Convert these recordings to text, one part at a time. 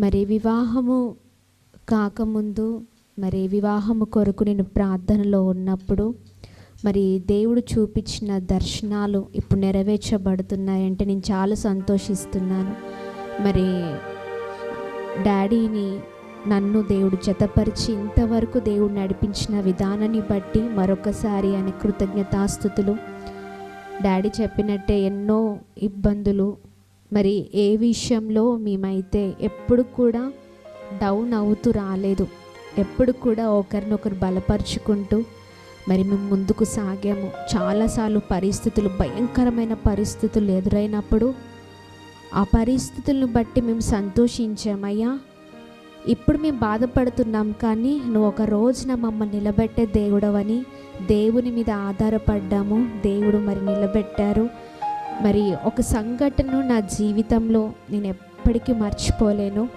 మరి వివాహము కాకముందు మరి వివాహము కొరకు నేను ప్రార్థనలో ఉన్నప్పుడు మరి దేవుడు చూపించిన దర్శనాలు ఇప్పుడు నెరవేర్చబడుతున్నాయంటే నేను చాలా సంతోషిస్తున్నాను. మరి డాడీని నన్ను దేవుడు జతపరిచి ఇంతవరకు దేవుడు నడిపించిన విధానాన్ని బట్టి మరొకసారి ఆయన కృతజ్ఞతాస్థుతులు. డాడీ చెప్పినట్టే ఎన్నో ఇబ్బందులు మరి ఏ విషయంలో మేమైతే ఎప్పుడు కూడా డౌన్ అవుతూ రాలేదు ఎప్పుడు కూడా ఒకరినొకరు బలపరుచుకుంటూ మరి మేము ముందుకు సాగాము. చాలాసార్లు పరిస్థితులు భయంకరమైన పరిస్థితులు ఎదురైనప్పుడు ఆ పరిస్థితులను బట్టి మేము సంతోషించామయ్యా ఇప్పుడు మేము బాధపడుతున్నాం కానీ నువ్వు ఒక రోజున మమ్మల్ని నిలబెట్టే దేవుడవని దేవుని మీద ఆధారపడ్డాము. దేవుడు మరి నిలబెట్టారు. మరి ఒక సంఘటనను నా జీవితంలో నేను ఎప్పటికీ మర్చిపోలేను.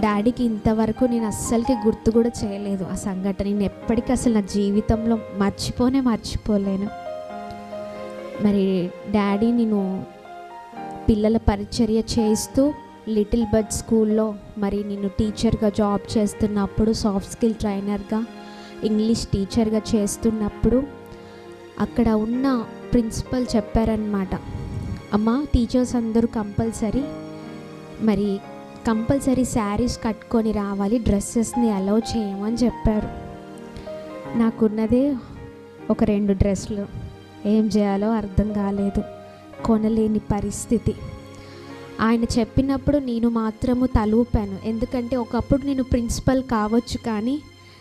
డాడీకి ఇంతవరకు నేను అస్సలకి గుర్తు కూడా చేయలేదు ఆ సంఘటన. నేను ఎప్పటికీ అసలు నా జీవితంలో మర్చిపోనే మర్చిపోలేను. మరి డాడీ నేను పిల్లల పరిచర్య చేస్తూ లిటిల్ బర్డ్ స్కూల్లో మరి నేను టీచర్గా జాబ్ చేస్తున్నప్పుడు సాఫ్ట్ స్కిల్ ట్రైనర్గా ఇంగ్లీష్ టీచర్గా చేస్తున్నప్పుడు అక్కడ ఉన్న ప్రిన్సిపల్ చెప్పారనమాట అమ్మ టీచర్స్ అందరూ కంపల్సరీ మరి కంపల్సరీ శారీస్ కట్టుకొని రావాలి డ్రెస్సెస్ని అలౌ చేయమని చెప్పారు. నాకున్నదే ఒక రెండు డ్రెస్సులు. ఏం చేయాలో అర్థం కాలేదు. కొనలేని పరిస్థితి. ఆయన చెప్పినప్పుడు నేను మాత్రము తలూపాను. ఎందుకంటే ఒకప్పుడు నేను ప్రిన్సిపల్ కావచ్చు కానీ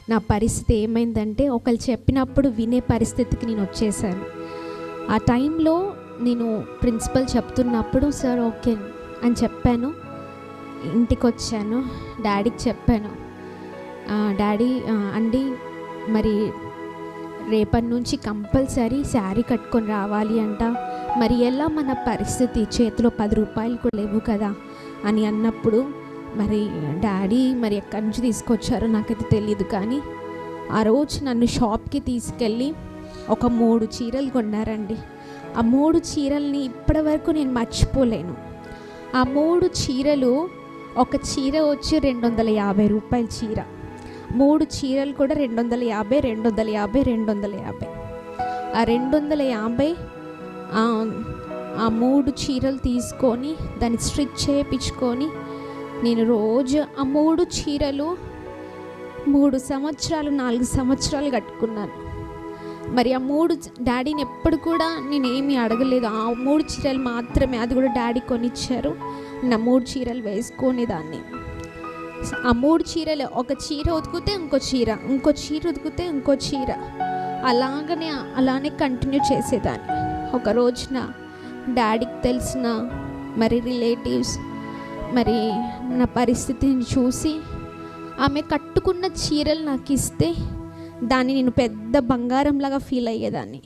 నా పరిస్థితి ఏమైందంటే ఒకరు చెప్పినప్పుడు వినే పరిస్థితికి నేను వచ్చేసాను. ఆ టైంలో నేను ప్రిన్సిపల్ చెప్తున్నప్పుడు సార్ ఓకే అని చెప్పాను. ఇంటికి వచ్చాను డాడీకి చెప్పాను. డాడీ అండి మరి రేపటి నుంచి కంపల్సరీ శారీ కట్టుకొని రావాలి అంట. మరి ఎలా మన పరిస్థితి? చేతిలో పది రూపాయలు కూడా లేవు కదా అని అన్నప్పుడు మరి డాడీ మరి ఎక్కడి నుంచి తీసుకొచ్చారో నాకైతే తెలియదు కానీ ఆ రోజు నన్ను షాప్కి తీసుకెళ్ళి ఒక మూడు చీరలు కొన్నారండి. ఆ మూడు చీరల్ని ఇప్పటివరకు నేను మర్చిపోలేను. ఆ మూడు చీరలు ఒక చీర వచ్చి రెండు వందల యాభై రూపాయల చీర. మూడు చీరలు కూడా రెండు వందల యాభై రెండు వందల యాభై రెండు వందల యాభై. ఆ రెండు వందల యాభై ఆ, మూడు చీరలు తీసుకొని దాన్ని స్టిచ్ చేయించుకొని నేను రోజు ఆ మూడు చీరలు మూడు సంవత్సరాలు నాలుగు సంవత్సరాలు కట్టుకున్నాను. మరి ఆ మూడు డాడీని ఎప్పుడు కూడా నేను ఏమీ అడగలేదు. ఆ మూడు చీరలు మాత్రమే అది కూడా డాడీ కొనిచ్చారు. నా మూడు చీరలు వేసుకునేదాన్ని. ఆ మూడు చీరలు ఒక చీర ఉతికితే ఇంకో చీర ఇంకో చీర ఉతికితే ఇంకో చీర. అలాగనే అలానే కంటిన్యూ చేసేదాన్ని. ఒక రోజున డాడీకి తెలిసిన మరి రిలేటివ్స్ మరి నా పరిస్థితిని చూసి ఆమె కట్టుకున్న చీరలు నాకు ఇస్తే దాన్ని నేను పెద్ద బంగారంలాగా ఫీల్ అయ్యేదాన్ని.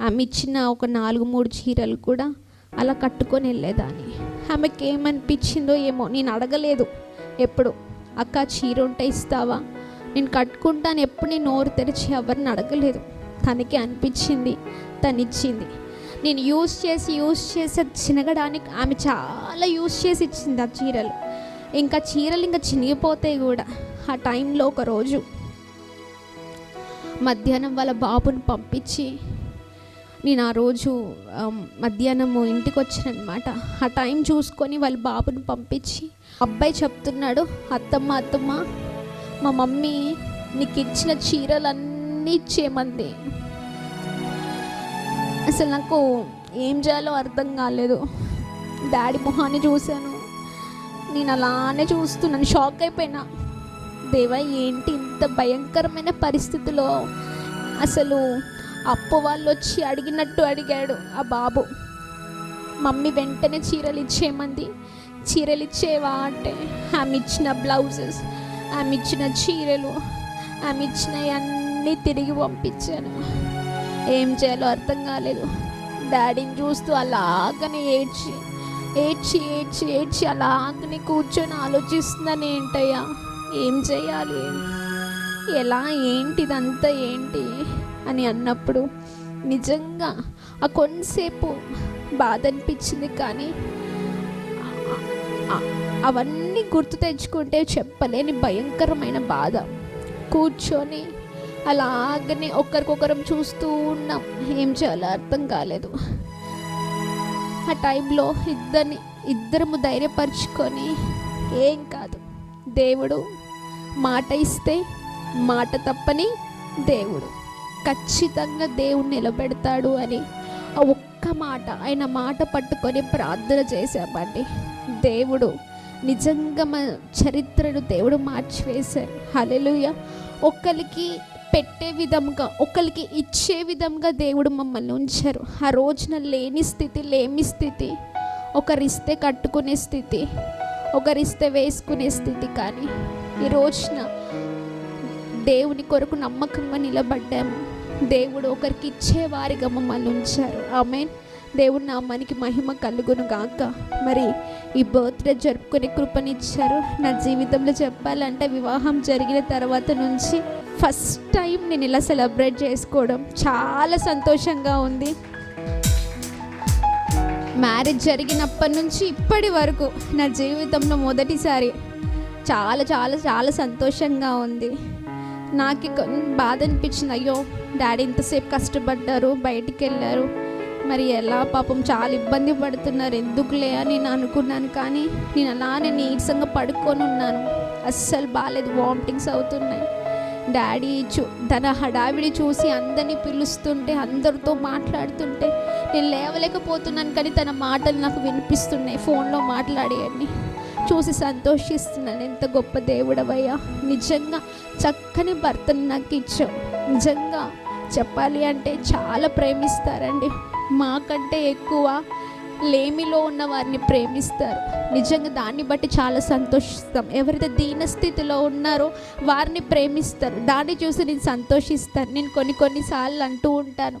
ఆమె ఇచ్చిన ఒక నాలుగు మూడు చీరలు కూడా అలా కట్టుకొని వెళ్ళేదాన్ని. ఆమెకి ఏమనిపించిందో ఏమో నేను అడగలేదు. ఎప్పుడు? అక్క చీర ఉంటే ఇస్తావా? నేను కట్టుకుంటాను. ఎప్పుడు నేను నోరు తెరిచి ఎవరిని అడగలేదు. తనకి అనిపించింది తనిచ్చింది. నేను యూస్ చేసి యూస్ చేసి అది చినగడానికి ఆమె చాలా యూస్ చేసి ఇచ్చింది ఆ చీరలు. ఇంకా చీరలు ఇంకా చినిగిపోతాయి కూడా. ఆ టైంలో ఒక రోజు మధ్యాహ్నం వాళ్ళ బాబుని పంపించి నేను ఆ రోజు మధ్యాహ్నము ఇంటికి వచ్చానమాట ఆ టైం చూసుకొని వాళ్ళ బాబుని పంపించి అబ్బాయి చెప్తున్నాడు అత్తమ్మ అత్తమ్మ మా మమ్మీ నీకు ఇచ్చిన చీరలన్నీ ఇచ్చేయమంది. అసలు నాకు ఏం చేయాలో అర్థం కాలేదు. డాడీ మొహాన్ని చూశాను. నేను అలానే చూస్తున్నాను. షాక్ అయిపోయినా. దేవా ఏంటి ఇంత భయంకరమైన పరిస్థితిలో అసలు అప్పు వాళ్ళు వచ్చి అడిగినట్టు అడిగాడు ఆ బాబు. మమ్మీ వెంటనే చీరలు ఇచ్చేయమంది. చీరలు ఇచ్చేవా అంటే ఆమె ఇచ్చిన బ్లౌజెస్ ఆమె ఇచ్చిన చీరలు ఆమె ఇచ్చినవి అన్నీ తిరిగి పంపించాను. ఏం చేయాలో అర్థం కాలేదు. డాడీని చూస్తూ అలాగనే ఏడ్చి ఏడ్చి ఏడ్చి ఏడ్చి అలాగనే కూర్చొని ఆలోచిస్తుందని ఏంటయ్యా? ఏం చేయాలి? ఎలా? ఏంటిదంతా ఏంటి? అని అన్నప్పుడు నిజంగా ఆ కొంతసేపు బాధ అనిపించింది కానీ అవన్నీ గుర్తు తెచ్చుకుంటే చెప్పలేని భయంకరమైన బాధ. కూర్చొని అలాగనే ఒకరికొకరం చూస్తూ ఉన్నాం. ఏం చేయాలో అర్థం కాలేదు. ఆ టైంలో ఇద్దరిని ఇద్దరము ధైర్యపరుచుకొని ఏం కాదు. దేవుడు మాట ఇస్తే మాట తప్పని దేవుడు. ఖచ్చితంగా దేవుడు నిలబెడతాడు అని ఆ ఒక్క మాట ఆయన మాట పట్టుకొని ప్రార్థన చేశామండి. దేవుడు నిజంగా మన చరిత్రను దేవుడు మార్చివేశారు హలెలుయ ఒకరికి పెట్టే విధంగా ఒకరికి ఇచ్చే విధంగా దేవుడు మమ్మల్ని ఉంచారు. ఆ రోజున లేని స్థితి లేమి స్థితి ఒకరిస్తే కట్టుకునే స్థితి ఒకరిస్తే వేసుకునే స్థితి కానీ ఈ రోజున దేవుని కొరకు నమ్మకంగా నిలబడ్డాము. దేవుడు ఒకరికి ఇచ్చేవారిగా మమ్మల్ని ఉంచారు. ఆమె దేవుడు నామానికి మహిమ కలుగును గాక మరి ఈ బర్త్డే జరుపుకునే కృపనిచ్చారు. నా జీవితంలో చెప్పాలంటే వివాహం జరిగిన తర్వాత నుంచి ఫస్ట్ టైం నేను ఇలా సెలబ్రేట్ చేసుకోవడం చాలా సంతోషంగా ఉంది. మ్యారేజ్ జరిగినప్పటి నుంచి ఇప్పటి వరకు నా జీవితంలో మొదటిసారి చాలా చాలా చాలా సంతోషంగా ఉంది. నాకు బాధ అనిపించింది అయ్యో డాడీ ఇంతసేపు కష్టపడ్డారు బయటికి వెళ్ళారు. మరి ఎలా పాపం చాలా ఇబ్బంది పడుతున్నారు. ఎందుకులే అని నేను అనుకున్నాను కానీ నేను అలానే నీరసంగా పడుకొని ఉన్నాను. అస్సలు బాగాలేదు వామిటింగ్స్ అవుతున్నాయి. డాడీ చూ తన హడావిడి చూసి అందరినీ పిలుస్తుంటే అందరితో మాట్లాడుతుంటే నేను లేవలేకపోతున్నాను కానీ తన మాటలు నాకు వినిపిస్తున్నాయి. ఫోన్లో మాట్లాడేయండి. చూసి సంతోషిస్తున్నాను. ఎంత గొప్ప దేవుడవయ్యా. నిజంగా చక్కని భర్తను నాకు ఇచ్చావు. నిజంగా చెప్పాలి అంటే చాలా ప్రేమిస్తారండి. మాకంటే ఎక్కువ లేమిలో ఉన్న వారిని ప్రేమిస్తారు. నిజంగా దాన్ని బట్టి చాలా సంతోషిస్తాం. ఎవరైతే దీన స్థితిలో ఉన్నారో వారిని ప్రేమిస్తారు. దాన్ని చూసి నేను సంతోషిస్తాను. నేను కొన్ని కొన్నిసార్లు అంటూ ఉంటాను.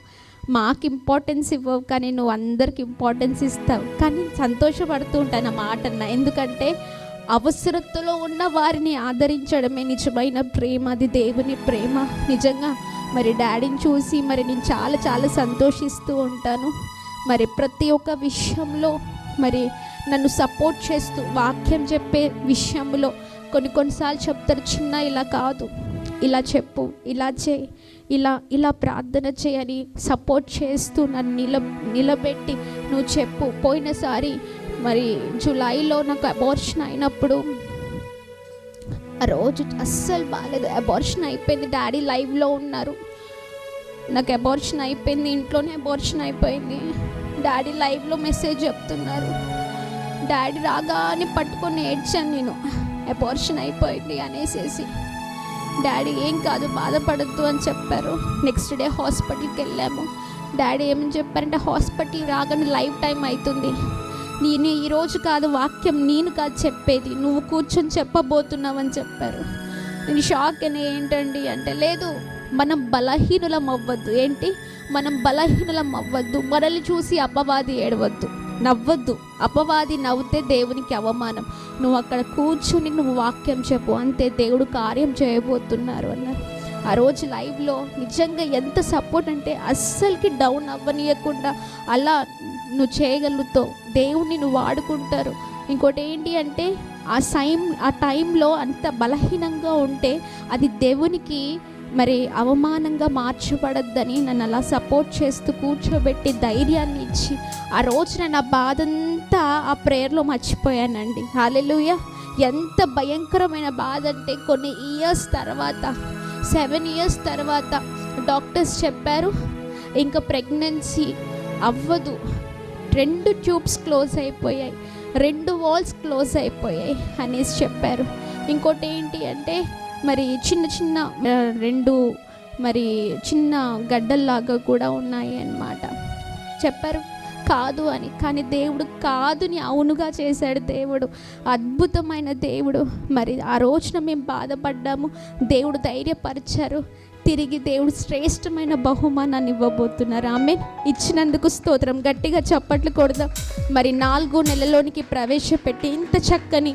మాకు ఇంపార్టెన్స్ ఇవ్వవు కానీ నువ్వు అందరికి ఇంపార్టెన్స్ ఇస్తావు. కానీ సంతోషపడుతూ ఉంటాను ఆ మాటన్న. ఎందుకంటే అవసరతలో ఉన్న వారిని ఆదరించడమే నిజమైన ప్రేమ. అది దేవుని ప్రేమ. నిజంగా మరి డాడీని చూసి మరి నేను చాలా చాలా సంతోషిస్తూ ఉంటాను. మరి ప్రతి ఒక్క విషయంలో మరి నన్ను సపోర్ట్ చేస్తూ వాక్యం చెప్పే విషయంలో కొన్ని కొన్నిసార్లు చెప్తారు చిన్న ఇలా కాదు ఇలా చెప్పు ఇలా చేయి ఇలా ఇలా ప్రార్థన చేయని సపోర్ట్ చేస్తూ నన్ను నిల నిలబెట్టి నువ్వు చెప్పు పోయినసారి మరి జూలైలో నాకు అబార్షన్ అయినప్పుడు ఆ రోజు అస్సలు బాగాలేదు అబార్షన్ అయిపోయింది. డాడీ లైవ్లో ఉన్నారు. నాకు అబార్షన్ అయిపోయింది. ఇంట్లోనే అబార్షన్ అయిపోయింది. డాడీ లైవ్లో మెసేజ్ చెప్తున్నారు. డాడీ రాగానే పట్టుకొని ఏడ్చాను నేను. అబార్షన్ అయిపోయింది అనేసేసి. డాడీ ఏం కాదు బాధపడద్దు అని చెప్పారు. నెక్స్ట్ డే హాస్పిటల్కి వెళ్ళాము. డాడీ ఏమని చెప్పారంటే హాస్పిటల్ రాగానే లైఫ్ టైం అవుతుంది. నేను ఈరోజు కాదు వాక్యం నేను కాదు చెప్పేది. నువ్వు కూర్చొని చెప్పబోతున్నావని చెప్పారు. నేను షాక్ అని ఏంటండి అంటే లేదు మనం బలహీనులం అవ్వద్దు. ఏంటి? మనం బలహీనులం అవ్వద్దు. మనల్ని చూసి అపవాది ఏడవద్దు. నవ్వద్దు. అపవాది నవ్వుతే దేవునికి అవమానం. నువ్వు అక్కడ కూర్చుని నువ్వు వాక్యం చెప్పు. అంతే దేవుడు కార్యం చేయబోతున్నారు అన్నారు ఆ రోజు లైవ్లో నిజంగా ఎంత సపోర్ట్ అంటే అస్సలకి డౌన్ అవ్వనీయకుండా అలా నువ్వు చేయగలుగుతావు. దేవుణ్ణి నువ్వు వాడుకుంటారు. ఇంకోటి ఏంటి అంటే ఆ సైం ఆ టైంలో అంత బలహీనంగా ఉంటే అది దేవునికి మరి అవమానంగా మార్చబడద్దని నన్ను అలా సపోర్ట్ చేస్తూ కూర్చోబెట్టి ధైర్యాన్ని ఇచ్చి ఆ రోజున నా బాధంతా ఆ ప్రేయర్లో మర్చిపోయానండి. హాలెలుయ ఎంత భయంకరమైన బాధ అంటే కొన్ని ఇయర్స్ తర్వాత సెవెన్ ఇయర్స్ తర్వాత డాక్టర్స్ చెప్పారు ఇంకా ప్రెగ్నెన్సీ అవ్వదు. రెండు ట్యూబ్స్ క్లోజ్ అయిపోయాయి. రెండు వాల్స్ క్లోజ్ అయిపోయాయి అనేసి చెప్పారు. ఇంకోటి ఏంటి అంటే మరి చిన్న చిన్న రెండు మరి చిన్న గడ్డల్లాగా కూడా ఉన్నాయి అన్నమాట. చెప్పారు కాదు అని. కానీ దేవుడు కాదుని అవునుగా చేశాడు దేవుడు. అద్భుతమైన దేవుడు. మరి ఆ రోజున మేము బాధపడ్డాము. దేవుడు ధైర్యపరిచారు. తిరిగి దేవుడు శ్రేష్టమైన బహుమానాన్ని ఇవ్వబోతున్నారు. ఆమె ఇచ్చినందుకు స్తోత్రం. గట్టిగా చప్పట్లు కొడదాం. మరి నాలుగో నెలలోనికి ప్రవేశపెట్టి ఇంత చక్కని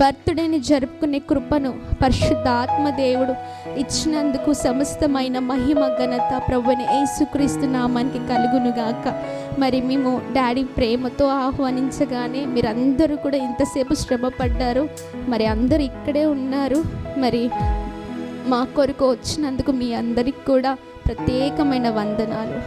బర్త్డేని జరుపుకునే కృపను పరిశుద్ధాత్మ దేవుడు ఇచ్చినందుకు సమస్తమైన మహిమ ఘనత ప్రభుని యేసుక్రీస్తు నామానికి కలుగునుగాక. మరి మేము డాడీ ప్రేమతో ఆహ్వానించగానే మీరందరూ కూడా ఇంతసేపు శ్రమ పడ్డారు మరి అందరూ ఇక్కడే ఉన్నారు. మరి మా కొరకు వచ్చినందుకు మీ అందరికి కూడా ప్రత్యేకమైన వందనాలు.